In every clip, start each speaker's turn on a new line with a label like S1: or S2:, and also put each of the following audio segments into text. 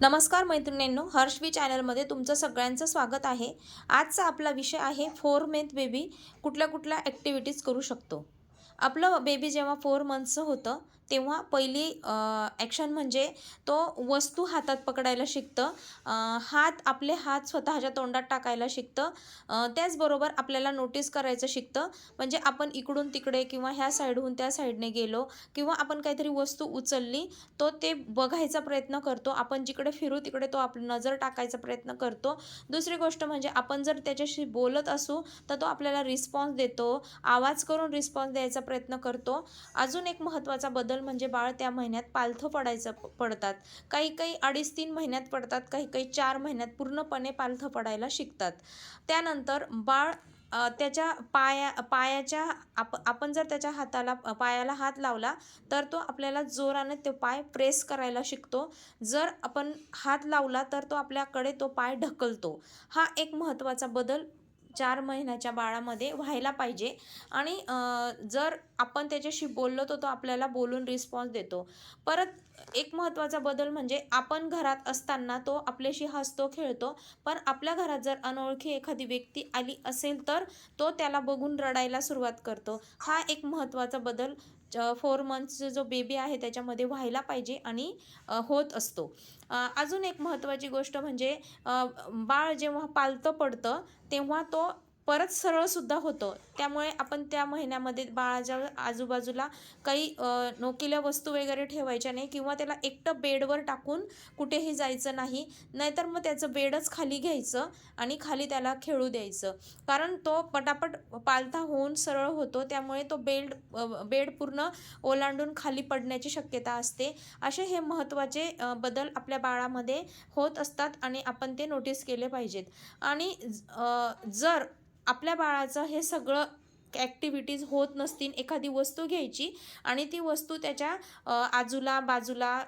S1: नमस्कार मैत्रिणींनो हर्षवी चॅनलमध्ये तुमचं सगळ्यांचं स्वागत आहे. आजचा आपला विषय आहे फोर मंथ बेबी कुठल्या कुठल्या ॲक्टिव्हिटीज करू शकतो. आपलं बेबी जेव्हा फोर मंथचं होतं तेव्हा पहिली ॲक्शन म्हणजे तो वस्तू हातात पकडायला शिकतं. हात आपले हात स्वतःच्या तोंडात टाकायला शिकतं. त्याचबरोबर आपल्याला नोटीस करायचं शिकतं. म्हणजे आपण इकडून तिकडे किंवा ह्या साईडहून त्या साईडने गेलो किंवा आपण काहीतरी वस्तू उचलली तो ते बघायचा प्रयत्न करतो. आपण जिकडे फिरू तिकडे तो आपली नजर टाकायचा प्रयत्न करतो. दुसरी गोष्ट म्हणजे आपण जर त्याच्याशी बोलत असू तर तो आपल्याला रिस्पॉन्स देतो. आवाज करून रिस्पॉन्स द्यायचा प्रयत्न करतो. अजून एक महत्त्वाचा बदल म्हणजे बाळ त्या महिन्यात पालथं पडायचं पडतात. काही काही अडीच तीन महिन्यात पडतात काही काही चार महिन्यात पूर्णपणे पालथं पडायला शिकतात. त्यानंतर बाळ त्याच्या पाया पायाच्या आप आपण जर त्याच्या हाताला पायाला हात लावला तर तो आपल्याला जोराने तो पाय प्रेस करायला शिकतो. जर आपण हात लावला तर तो आपल्याकडे तो पाय ढकलतो. हा एक महत्त्वाचा बदल चार महिन्याच्या बाळामध्ये व्हायला पाहिजे. आणि जर आपण त्याच्याशी बोललो तर तो आपल्याला बोलून रिस्पॉन्स देतो. परत एक महत्त्वाचा बदल म्हणजे आपण घरात असताना तो आपल्याशी हसतो खेळतो. पण आपल्या घरात जर अनोळखी एखादी व्यक्ती आली असेल तर तो त्याला बघून रडायला सुरुवात करतो. हा एक महत्त्वाचा बदल फोर मंथचा जो बेबी आहे त्याच्यामध्ये व्हायला पाहिजे आणि होत असतो. अजून एक महत्त्वाची गोष्ट म्हणजे बाळ जेव्हा पालतं पडतं तेव्हा तो परत सरळसुद्धा होतो. त्यामुळे आपण त्या महिन्यामध्ये बाळाच्या आजूबाजूला काही नोकिल्या वस्तू वगैरे ठेवायच्या नाही किंवा त्याला एकटं बेडवर टाकून कुठेही जायचं नाही. नाहीतर मग त्याचं बेडच खाली घ्यायचं आणि खाली त्याला खेळू द्यायचं. कारण तो पटापट पालथा होऊन सरळ होतो. त्यामुळे तो बेड बेड पूर्ण ओलांडून खाली पडण्याची शक्यता असते. असे हे महत्त्वाचे बदल आपल्या बाळामध्ये होत असतात आणि आपण ते नोटीस केले पाहिजेत. आणि जर आपल्या बाळाचं हे सगळं ॲक्टिव्हिटीज होत नसतील एखादी वस्तू घ्यायची आणि ती वस्तू त्याच्या आजूला बाजूला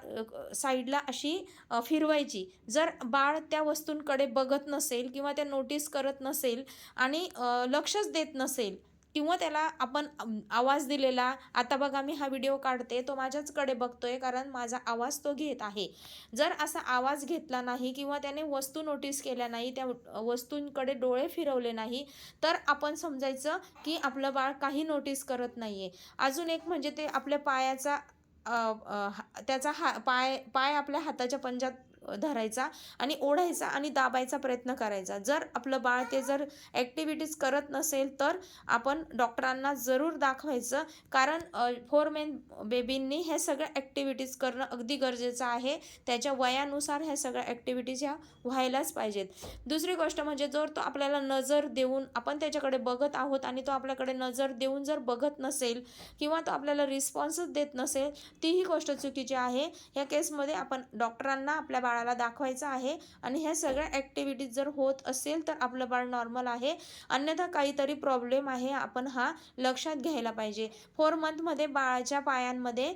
S1: साईडला अशी फिरवायची. जर बाळ त्या वस्तूंकडे बघत नसेल किंवा त्या नोटीस करत नसेल आणि लक्षच देत नसेल किंवा त्याला आपण आवाज दिलेला आता बघा मी हा व्हिडिओ काढते तो माझ्याचकडे बघतोय कारण माझा आवाज तो घेत आहे. जर असा आवाज घेतला नाही किंवा त्याने वस्तू नोटीस केल्या नाही त्या वस्तूंकडे डोळे फिरवले नाही तर आपण समजायचं की आपलं बाळ काही नोटीस करत नाही आहे अजून एक म्हणजे ते आपल्या पायाचा हा- त्याचा हा पाय पाय आपल्या हाताच्या पंजात धरायचा आणि ओढायचा आणि दाबायचा प्रयत्न करायचा. जर आपलं बाळ ते जर ॲक्टिव्हिटीज करत नसेल तर आपण डॉक्टरांना जरूर दाखवायचं. कारण फोर मेन बेबींनी हे सगळ्या ॲक्टिव्हिटीज करणं अगदी गरजेचं आहे. त्याच्या वयानुसार ह्या सगळ्या ॲक्टिव्हिटीज ह्या व्हायलाच पाहिजेत. दुसरी गोष्ट म्हणजे जर तो आपल्याला नजर देऊन आपण त्याच्याकडे बघत आहोत आणि तो आपल्याकडे नजर देऊन जर बघत नसेल किंवा तो आपल्याला रिस्पॉन्सच देत नसेल तीही गोष्ट चुकीची आहे. ह्या केसमध्ये आपण डॉक्टरांना आपल्या बाळाला दाखवायचं आहे. आणि ह्या सगळ्या ॲक्टिव्हिटीज जर होत असेल तर आपलं बाळ नॉर्मल आहे. अन्यथा काहीतरी प्रॉब्लेम आहे आपण हा लक्षात घ्यायला पाहिजे. फोर मंथमध्ये बाळाच्या पायांमध्ये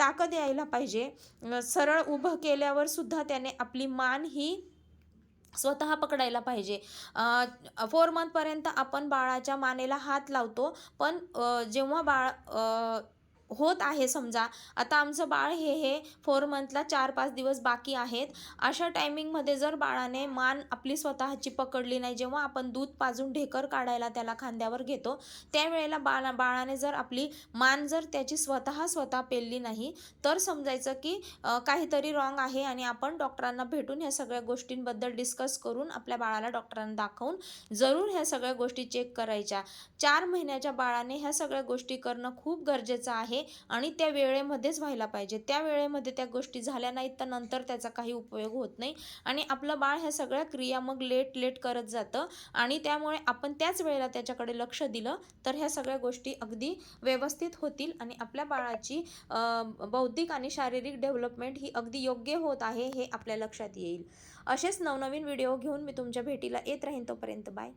S1: ताकद यायला पाहिजे. सरळ उभं केल्यावर सुद्धा त्याने आपली मान ही स्वतः पकडायला पाहिजे. फोर मंथपर्यंत आपण बाळाच्या मानेला हात लावतो. पण जेव्हा बाळ होत आहे. समजा आता आमचं बाळ हे हे फोर मंथला चार पाच दिवस बाकी आहेत. अशा टायमिंगमध्ये जर बाळाने मान आपली स्वतःची पकडली नाही जेव्हा आपण दूध पाजून ढेकर काढायला त्याला खांद्यावर घेतो त्यावेळेला बाळा बाळाने जर आपली मान जर त्याची स्वतः स्वतः पेलली नाही तर समजायचं की काहीतरी रॉंग आहे आणि आपण डॉक्टरांना भेटून ह्या सगळ्या गोष्टींबद्दल डिस्कस करून आपल्या बाळाला डॉक्टरांना दाखवून जरूर ह्या सगळ्या गोष्टी चेक करायच्या. चार महिन्याच्या बाळाने ह्या सगळ्या गोष्टी करणं खूप गरजेचं आहे. आणि त्या वेळेमध्येच व्हायला पाहिजे. त्या वेळेमध्ये त्या गोष्टी झाल्या नाहीत तर नंतर त्याचा काही उपयोग होत नाही. आणि आपलं बाळ ह्या सगळ्या क्रिया मग लेट लेट करत जातं. आणि त्यामुळे आपण त्याच वेळेला त्याच्याकडे लक्ष दिलं तर ह्या सगळ्या गोष्टी अगदी व्यवस्थित होतील. आणि आपल्या बाळाची बौद्धिक आणि शारीरिक डेव्हलपमेंट ही अगदी योग्य होत आहे हे आपल्या लक्षात येईल. असेच नवनवीन व्हिडिओ घेऊन मी तुमच्या भेटीला येत राहीन तोपर्यंत बाय.